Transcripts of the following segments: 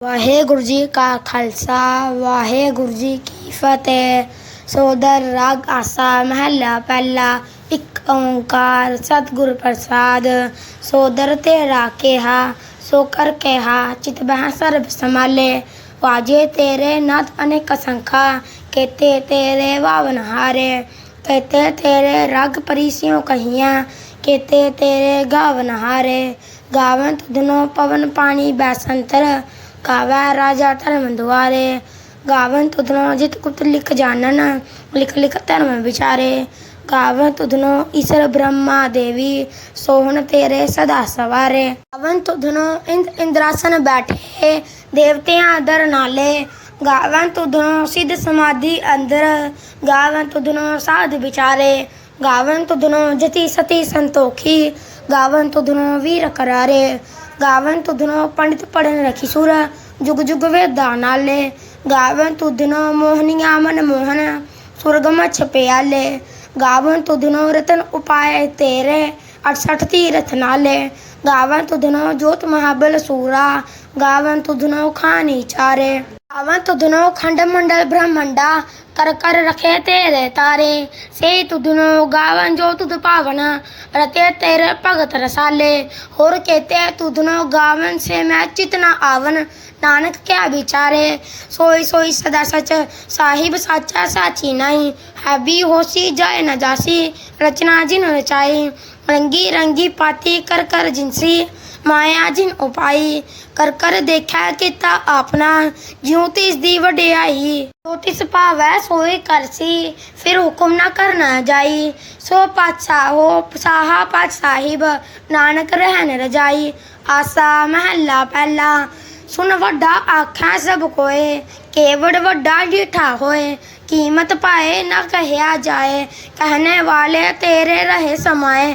ਵਾਹਿਗੁਰੂ ਜੀ ਕਾ ਖਾਲਸਾ ਵਾਹਿਗੁਰੂ ਜੀ ਕੀ ਫਤਿਹ ਸੋਦਰ ਰਾਗ ਆਸਾ ਮਹੱਲਾ ਪਹਿਲਾ ਇੱਕ ਓੰਕਾਰ ਸਤਿਗੁਰ ਪ੍ਰਸਾਦ ਸੋਦਰ ਤੇਰਾ ਕਿਹਾ ਸੋ ਕਰ ਕਿਹਾ ਚਿਤ ਬਹਿ ਸਰਬ ਸਮਾਲੇ ਵਾਜੇ ਤੇਰੇ ਨਾਥ ਅਨੇਕ ਸੰਖਾ ਕੇਤੇ ਤੇਰੇ ਵਾਵਨ ਹਾਰੇ ਕੇਤੇ ਤੇਰੇ ਰਗ ਪਰੀਸਿਓ ਕਹੀਆਂ ਕੇਤੇ ਤੇਰੇ ਗਾਵਨ ਹਾਰੇ ਗਾਵਨ ਤੁਧਨੋ ਪਵਨ ਪਾਣੀ ਬੈਸੰਤਰ ਗਾਵੈ ਰਾਜਾ ਧਰਮ ਦੁਆਰੇ ਗਾਵਨ ਤੁਧਨੋ ਜਿਤ ਕੁਤ ਲਿਖ ਜਾਣਨ ਲਿਖ ਲਿਖ ਧਰਮ ਵਿਚਾਰੇ ਗਾਵਨ ਤੁਧਨੋ ਈਸ਼ਰ ਬ੍ਰਹਮਾ ਦੇਵੀ ਸੋਹਣ ਤੇਰੇ ਸਦਾ ਸਵਾਰੇ ਗਾਵਨ ਤੁਧਨੋ ਇੰਦ ਇੰਦਰਾਸਨ ਬੈਠੇ ਦੇਵਤਿਆਂ ਦਰ ਨਾਲੇ ਗਾਵਨ ਤੁਧਨੋ ਸਿੱਧ ਸਮਾਧੀ ਅੰਦਰ ਗਾਵਨ ਤੁਧਨੋ ਸਾਧ ਵਿਚਾਰੇ ਗਾਵਨ ਤੁਧਨੋ ਜਤੀ ਸਤੀ ਸੰਤੋਖੀ ਗਾਵਨ ਤੁਧਨੋ ਵੀਰ ਕਰਾਰੇ గావంతుదునో పండిత పడిన కిశోర జుగ జుగ వేదానాలే గావంతుదునో మోహనియామన మోహన ਸੁਰਗਮ ਛਪਿਆਲੇ ਗਾਵਨ ਤੁਧਨੋ ਰਤਨ ਉਪਾਏ ਤੇਰੇ। 68 ਤੀਰਥ ਨਾਲੇ। ਗਾਵਨ ਤੁਧਨੋ ਜੋਤ ਮਹਾਬਲ ਸੂਰਾ। ਗਾਵਨ ਤੁਧਨੋ ਖਾਨੀ ਚਾਰੇ। अवन तो दुनो खंड मंडल ब्रह्मंडा कर कर रखे तेरे तारे। से तु दुनो गावन, जो तुद पावन, रते तेरे भगत रसाले। और कहते तु दुनो गावन, से मैं चितना आवन, नानक क्या बिचारे सोई सोई सदा सच, साहिब साचा साची नहीं हैवी होशी जाए न जासी, रचना जिन रचाई रंगी रंगी पाती कर कर जिनसी। ਜਿਨ ਉਪਾਈ ਕਰ ਕਰ ਦੇਖਿਆ ਕੀਤਾ ਆਪਣਾ ਜਿਉ ਤਿਸ ਦੀ ਵਡਿਆਈ ਜੋ ਤਿਸ ਭਾਵੈ ਸੋਈ ਕਰਸੀ ਫਿਰ ਹੁਕਮ ਨਾ ਕਰਨਾ ਜਾਈ ਸੋ ਪਾਤਸ਼ਾਹ ਹੋ ਸਾਹਾ ਪਾਤ ਸਾਹਿਬ ਨਾਨਕ ਰਹਿਣ ਰਜਾਈ ਆਸਾ ਮਹੱਲਾ ਪਹਿਲਾ ਸੁਨ ਵੱਡਾ ਆਖਾਂ ਸਭ ਕੋਏ ਕੇਵੜ ਵੱਡਾ ਡੀਠਾ ਹੋਏ ਕੀਮਤ ਪਾਏ ਨਾ ਕਹਿਆ ਜਾਏ कहने वाले तेरे रहे समाए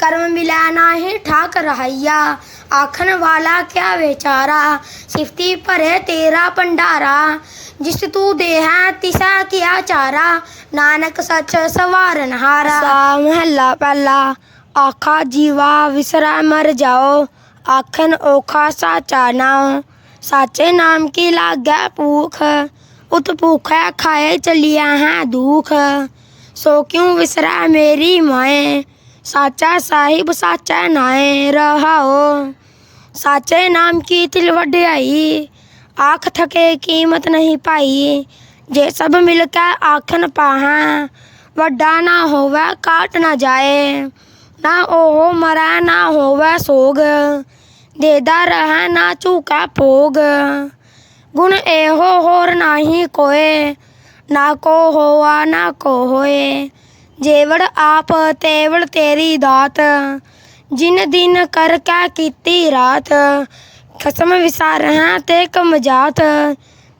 कर्म मिलाना है ठाक रहाइया आखन वाला क्या बेचारा? सिफ्ती पर है तेरा भंडारा। जिस तू देहा तिसा किया चारा। नानक सच सवार हारा महला पहला। आखा जीवा विसरा मर जाओ। आखन ओखा साचा नाओ। साचे नाम की लागे भूख। उत भूख खाए चलिया है दुख। सो क्यों विसरा मेरी माए? साचा साहिब साचा नाए रहाओ। साचे नाम की तिल वड्याई, आँख थके कीमत नहीं पाई। जे सब मिलकर आखन पाहा, वड्डा ना होवे काट ना जाए। ना ओहो मरा ना होवे सोग, देदा रहा ना चूका भोग। गुण एहो होर नाही कोए, ना को होआ ना को होए। जेवड़ आप, तेवड़ तेरी दात। जिन दिन कर कै कीती रात। कसम विसार हैं ते कम जात।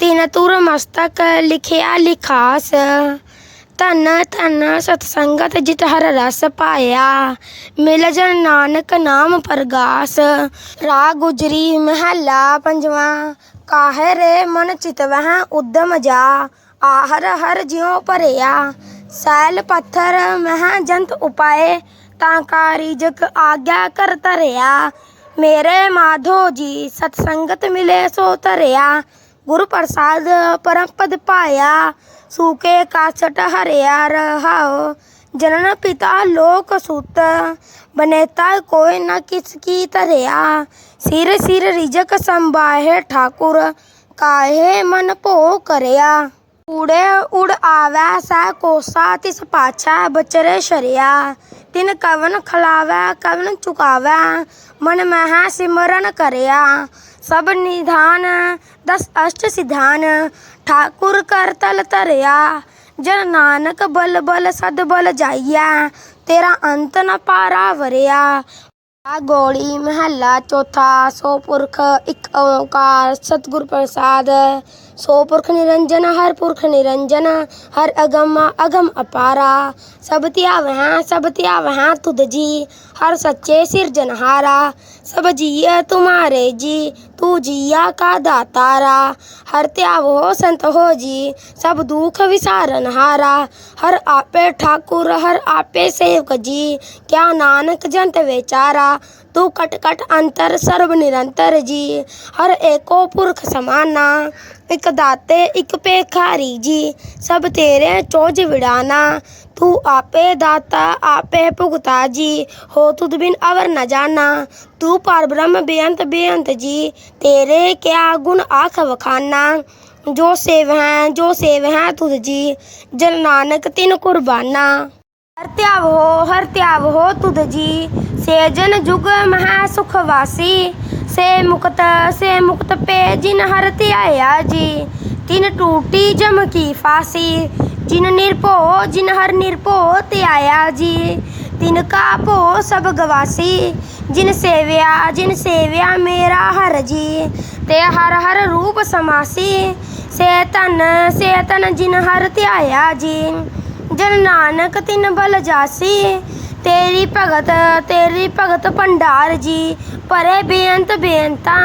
ਤਿਨ ਤੁਰ ਮਸਤਕ ਲਿਖਿਆ ਲਿਖਾਸ ਧਨ ਧਨ ਸਤ ਸੰਗਤ ਜਿਤ ਹਰ ਰਸ ਪਾਇਆ ਮਿਲ ਜਨ ਨਾਨਕ ਨਾਮ ਪ੍ਰਗਾਸ ਰਾ ਗੁਜਰੀ ਮਹੱਲਾ ਪੰਜਵਾ ਕਾਹੇ ਰੇ ਮਨ ਚਿਤ ਵਹਿ ਉਦਮ ਜਾ ਆਹਰ ਹਰ ਜਿਉ ਭਰਿਆ ਸੈਲ ਪੱਥਰ ਮਹਿ ਜੰਤ ਉਪਾਏ ਤਾਂ ਕਾ ਰਿਜਕ ਆਗਿਆ ਕਰ ਧਰਿਆ ਮੇਰੇ ਮਾਧੋ ਜੀ ਸਤ ਸੰਗਤ ਮਿਲੇ ਸੋ ਧਰਿਆ गुरु प्रसाद परम पद पाया, सूखे कासट हरिया रहा जनन पिता लोक सुत, बनेता कोई न किसकी तरया। सिर सिर रिजक संबाहे ठाकुर, काहे मन पो करया। उड़े उड़ आवै सा कोसा, तिस पाछा बचरे शरिया। ਤਿਨ ਕਵਨ ਖਲਾਵੈ, ਕਵਨ ਚੁਕਾਵੈ। ਮਨ ਮਹਿ ਸਿਮਰਨ ਕਰਿਆ। ਸਭ ਨਿਧਾਨ, ਦਸ ਅਸ਼ਟ ਸਿਧਾਨ। ਠਾਕੁਰ ਕਰ ਤਲ ਤਰਿਆ ਜਨ ਨਾਨਕ ਬਲ ਬਲ ਸਦ ਬਲ ਜਾਈਐ। ਤੇਰਾ ਅੰਤ ਨ ਪਾਰਾ ਵਰਿਆ। ਆ ਗੋੜੀ ਮਹੱਲਾ ਚੌਥਾ, ਸੋ ਪੁਰਖ ਇੱਕ ਓਕਾਰ, ਸਤਿਗੁਰ ਪ੍ਰਸਾਦ। सो पुरख निरंजन, हर पुरख निरंजन, हर अगम अगम अपारा। सब त्याव हैं, सब त्याव हैं तुद जी। हर सच्चे सिरजनहारा सब जिया तुम्हारे जी, तू जिया का दातारा। हर त्याव हो संत हो जी, सब दुख विसारन हारा। हर आपे ठाकुर, हर आपे सेवक जी, क्या नानक जंत बेचारा। तू कट कट अंतर, सर्व निरंतर जी, हर एको पुरख समाना। इक दाते इक पेखारी जी, सब तेरे चोज विड़ाना। ਤੂੰ ਆਪੇ ਦਾਤਾ, ਆਪੇ ਭੁਗਤਾ ਜੀ। ਹੋ ਤੁਧ ਬਿਨ ਅਵਰ ਨ ਜਾਣਾ। ਤੂੰ ਪਰ ਬ੍ਰਹਮ ਬੇਅੰਤ ਬੇਅੰਤ ਜੀ। ਤੇਰੇ ਕਿਆ ਗੁਣ ਆਖ ਵਖਾਨਾ। ਜੋ ਸੇਵ ਹੈ, ਜੋ ਸੇਵ ਹੈ ਤੁਧ ਜੀ। ਜਨ ਨਾਨਕ ਤਿਨ ਕੁਰਬਾਨਾ। ਹਰ ਧਿਆਵ ਹੋ, ਹਰ ਧਿਆਵ ਹੋ ਤੁਧ ਜੀ। ਸੇ ਜੁਗ ਮਹਾ ਸੁਖ ਵਾਸੀ। ਸੇ ਮੁਕਤ ਸੇ ਮੁਕਤ ਪੇ ਜਿਨ ਹਰ ਧਿਆਇਆ ਜੀ। ਤਿਨ ਟੂਟੀ ਜਮ ਕੀ ਫਾਸੀ। जिन निरपो जिन हर निरपो ते आया जी। तिन का पो सब गवासी। जिन सेव्या जिन सेव्या मेरा हर जी। ते हर हर रूप समासी। से तन से तन जिन हर त्याया जी। जन नानक तिन बल जासी। तेरी भगत तेरी भगत भंडार जी। परे बेअंत बेअंता।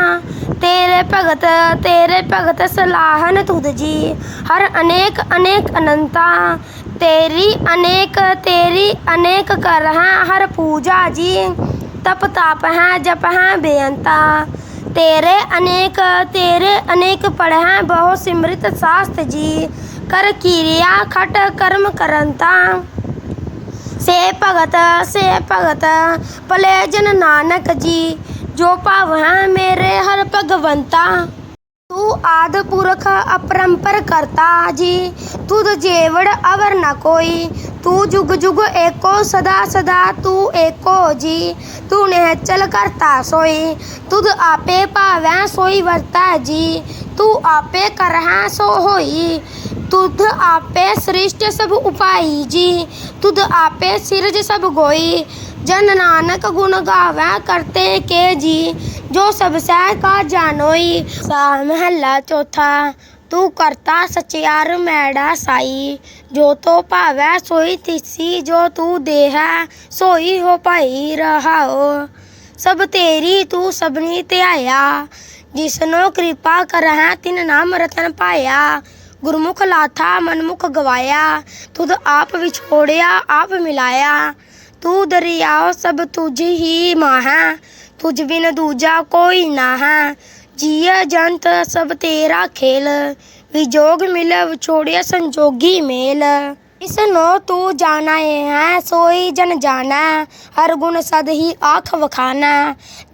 तेरे भगत तेरे भगत सलाहन तुदजी हर अनेक अनेक अनंता। तेरी अनेक तेरी अनेक कर हैं हर पूजा जी। तप ताप हैं, जप हैं बेअंता। तेरे अनेक तेरे अनेक पढ़ हैं बहु सिमृत शास्त्र जी। कर क्रिया, खट कर्म करंता। से भगत से भगत, पले जन नानक जी। जो पावा मेरे हर भगवंता। तू आद पुरख अपरंपर करता जी। तुद तो जेवड़ अवर न कोई। तू जुग जुग एको, सदा सदा तू एको जी। तू नेचल करता सोई। तुद आपे पावे सोई वर्ता जी। तू आपे करहा सो होई। तुद आपे सृष्ट सब उपाई जी। तुद आपे सिरज सब गोई। ਜਨ ਨਾਨਕ ਗੁਣ ਗਾਵੈ ਕਰਤੇ ਕੇ ਜੀ, ਜੋ ਸਭ ਸਹਿ ਕਾ ਜਾਣੋਈ। ਸਾ ਮਹੱਲਾ ਚੌਥਾ, ਤੂੰ ਕਰਤਾ ਸਚਿਆਰ ਮੈੜਾ ਸਾਈ। ਜੋ ਤੋ ਭਾਵੈ ਸੋਈ ਤਿਸੀ, ਜੋ ਤੂੰ ਦੇਹੈ ਸੋਈ ਹੋ ਭਾਈ ਰਹਾਓ ਸਭ ਤੇਰੀ ਤੂੰ ਸਭਨੀ ਧਿਆਇਆ, ਜਿਸਨੋ ਕਿਰਪਾ ਕਰਹਿ ਤਿਨ ਨਾਮ ਰਤਨ ਪਾਇਆ। ਗੁਰਮੁਖ ਲਾਥਾ ਮਨਮੁਖ ਗਵਾਇਆ, ਤੁਧ ਆਪ ਵਿਛੋੜਿਆ, ਆਪ ਮਿਲਾਇਆ। ਤੂੰ ਦਰਿਆਓ ਸਭ ਤੁਝ ਹੀ ਮਾਹੈ, ਤੁਝ ਬਿਨ ਦੂਜਾ ਕੋਈ ਨਾ ਹੈ ਜੀਅ ਜੰਤ, ਸਭ ਤੇਰਾ ਖੇਲ, ਵਿਜੋਗ ਮਿਲ ਵਿਛੋੜਿਆ ਸੰਜੋਗੀ ਮੇਲ। इसनो तू जाना है सोई जन जाना हर गुण सद ही आख वखाना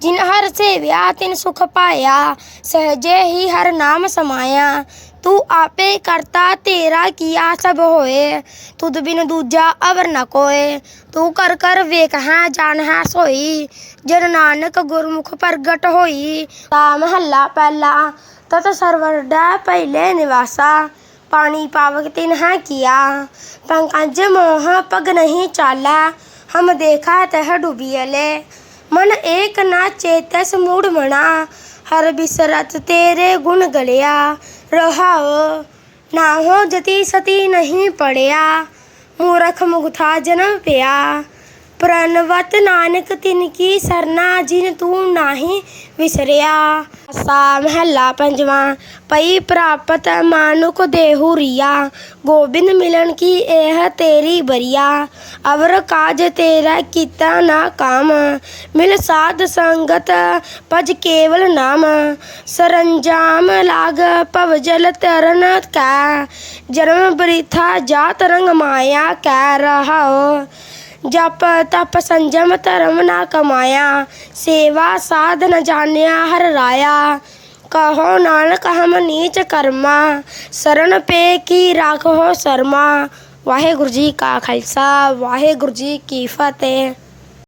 जिन हर से व्या ਤਿਨ ਸੁਖ ਪਾਇਆ सहजे ਹੀ ਹਰ ਨਾਮ ਸਮਾਇਆ। ਤੂੰ ਆਪੇ ਕਰਤਾ, ਤੇਰਾ ਕੀਆ ਸਭ ਹੋਏ। ਤੁਧ ਬਿਨ ਦੂਜਾ ਅਵਰ ਨ ਕੋਏ। ਤੂੰ ਕਰ ਕਰ ਵੇਖ ਹੈ, ਜਾਣ ਹੈ, ਸੋਈ। ਜਨ ਨਾਨਕ ਗੁਰਮੁਖ ਪ੍ਰਗਟ ਹੋਈ। ਤਾ ਮਹੱਲਾ ਪਹਿਲਾ, ਤਤ ਸਰਵਰ ਡੈ ਪਹਿਲੇ ਨਿਵਾਸਾ। पानी पावक तिन है किया पंकज मोह पग नहीं चाला हम देखा तह डूबियले मन एक ना चेतस मूड मना हर बिसरत तेरे गुण गलिया रहाओ ना हो जति सती नहीं पड़िया मूरख मुगथा जन्म पिया प्रणवत नानक तिनकी सरना जिन तू नाही विसरिया सा महला पंजवा पई प्राप्त मानुक देहू रिया गोबिंद मिलन की एह तेरी बरिया अवर काज तेरा किता ना काम मिल साध संगत पज केवल नाम सरंजाम लाग पव जल तरन कै जन्म वृथा जा तरंग माया कै रहा ਜਪ ਤਪ ਸੰਜਮ ਧਰਮ ਨਾ ਕਮਾਇਆ, ਸੇਵਾ ਸਾਧ ਨ ਜਾਣਿਆ ਹਰ ਰਾਇਆ। ਕਹੋ ਨਾਨਕ, ਹਮ ਨੀਚ ਕਰਮਾ, ਸ਼ਰਨ ਪੇ ਕੀ ਰਾਖੋ ਸ਼ਰਮਾ। ਵਾਹਿਗੁਰੂ ਜੀ ਕਾ ਖਾਲਸਾ, ਵਾਹਿਗੁਰੂ ਜੀ ਕੀ ਫਤਿਹ।